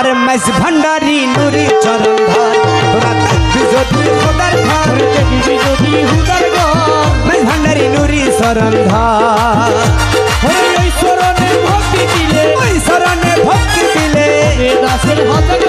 আরে মাইস ভান্ডারি নুরি চরণ ধর তোরা থাকবি যদি হুদার ঘর, দেখবি যদি হুদার ঘর। মাইস ভান্ডারি নুরি চরণ ধর ওই শরণে ভক্তি দিলে, ওই শরণে ভক্তি দিলে। দাসের হতক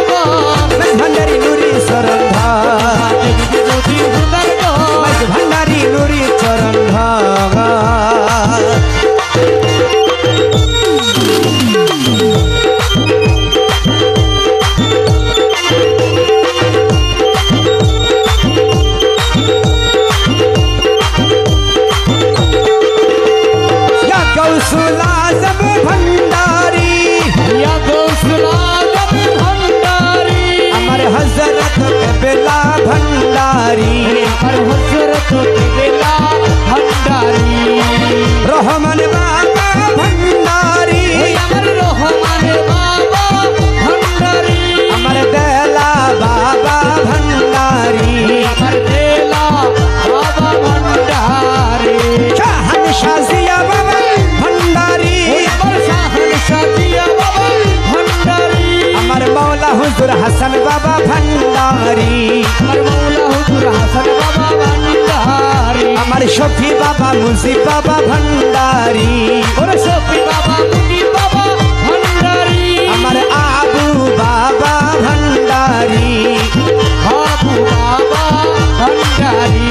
আর সফি বাবা মুজি বাবা ভণ্ডারি সফি বাবা মুজি বাবা ভণ্ডারি আমার আবু বাবা ভণ্ডারি আবু বাবা ভণ্ডারি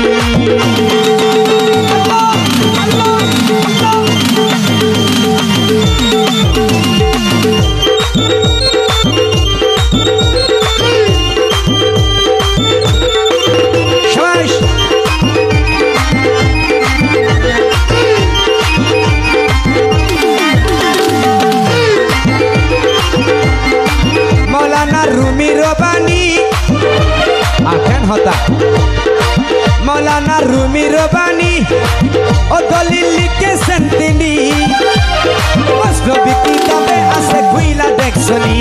দেখছনি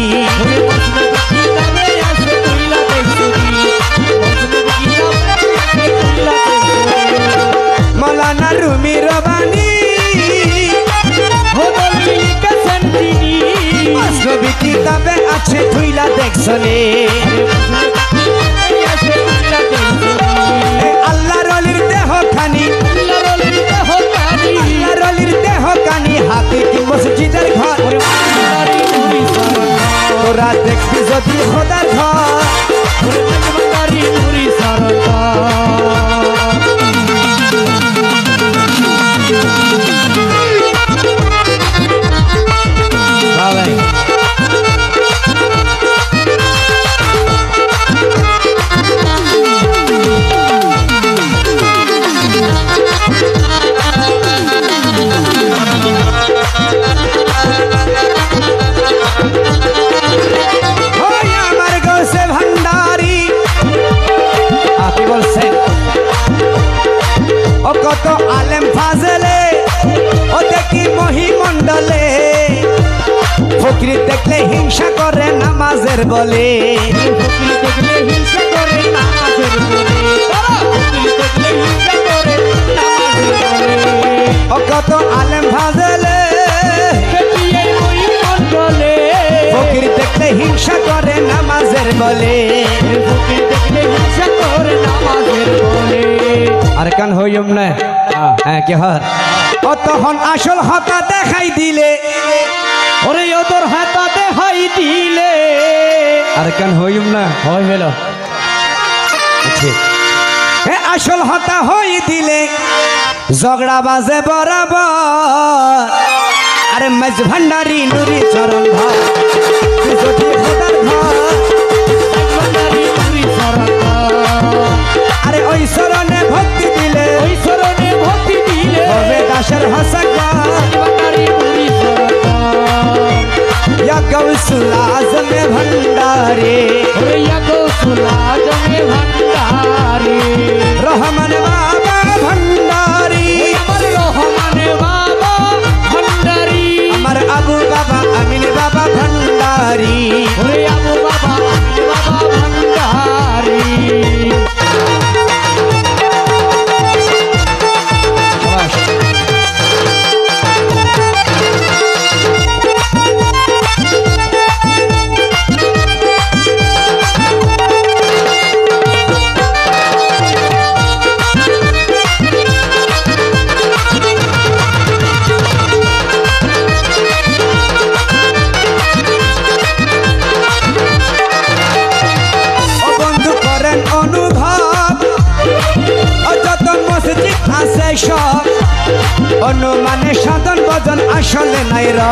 মৌলানা রুমি রবানি মসনবী কিতাবে আছে খুইলা দেখছনি। ফকরি দেখলে হিংসা করে নামাজের বলে। ও কত আলেম ফাজলে। ফকির দেখলে হিংসা করে নামাজের বলে। আর কান হইম না। হ্যাঁ কি ও তখন আসল হতা দেখাই দিলে? ওরে ওদের হাতাতে হাই দিলে। আর কান হইম না? হয় ঠিক এ আসল হতা হই দিলে ঝগড়া বাজে বরাবর। আরে মেজ ভান্ডারি নুরি চরণ যদি খোদার ঘর chocolate. অনুমানে সাধন বজন আসলে নাই রা।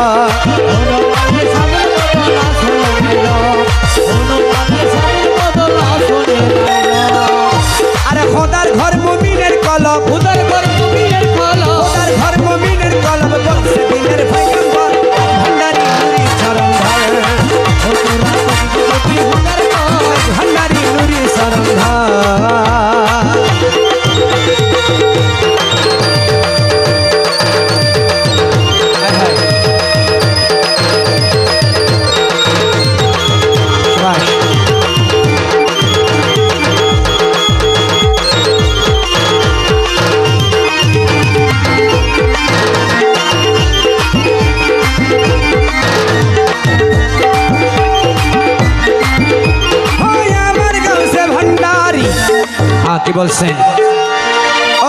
কি বলছেন?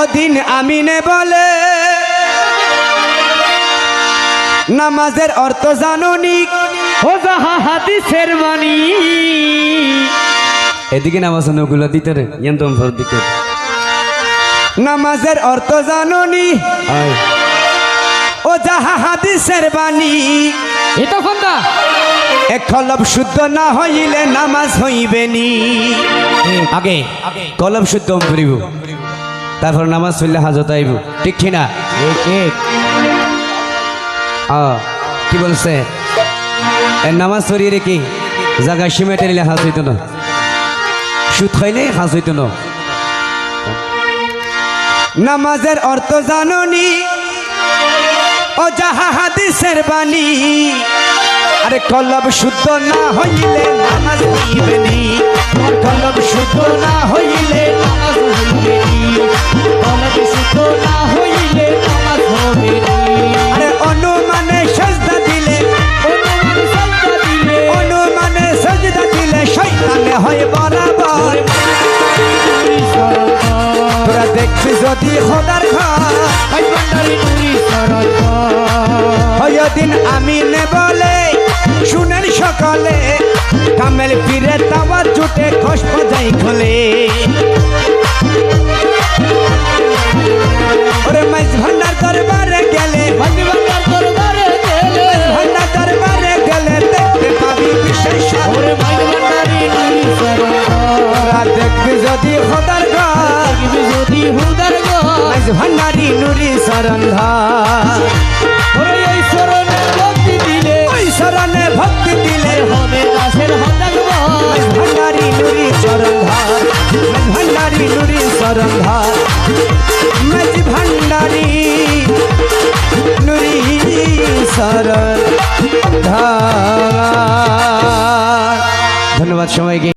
ওদিন আমিনে বলে নামাজের অর্থ জানুনি। ও যাহা হাদিসের বাণী এদিকে নামাজ নগুলো দিতে রে ইয়ান্তম দিকে নামাজের অর্থ জানুনি। ও যাহা হাদিসের বাণী। এ তখন দা এক কলব শুদ্ধ না হইলে নামাজ হইবে নি আগে। কলব শুদ্ধ করিব। তারপর নামাজ হইলে হাজত আইব। ঠিক কি না? আ, কি বলছে? নামাজ পড়িয়ে রেখে জায়গা সিমেটে নিলে হাজ হইতো না। সুদ খাইলে হাজ হইতো না। নামাজের অর্থ জাননি। ও যাহা হাদিসের বাণী। আরে কলব শুদ্ধ না হইলে নামাজ হইবে নি আর কলব শুদ্ধ না হইলে নামাজ হইবে নি। কলব শুদ্ধ না হইলে নামাজ হবে নি। আরে অনুমানে সজদা দিলে অনুমান সাজদা দিলে অনুমানে সজদা দিলে শয়তানে হয় বরাবর তোরা দেখবি যদি খোদার ঘর ভাই ভান্ডারি নুরি সরকার। হয় দিন আমি নে বলে শুনেন সকালে কামেল ফিরে তাওয়া জুটে খস যাই খোলে। ওরে মাইজ ভান্ডার দরবারে গেলে ভান্ডার দরবারে গেলে। ভান্ডার দরবারে গেলে দেখতে পাবি বিশেষ ওরে ভাই ভান্ডারি নুরি সরকার। দেখবি যদি খোদার ঘর যদি ভান্ডারি নুরি সরন্ধার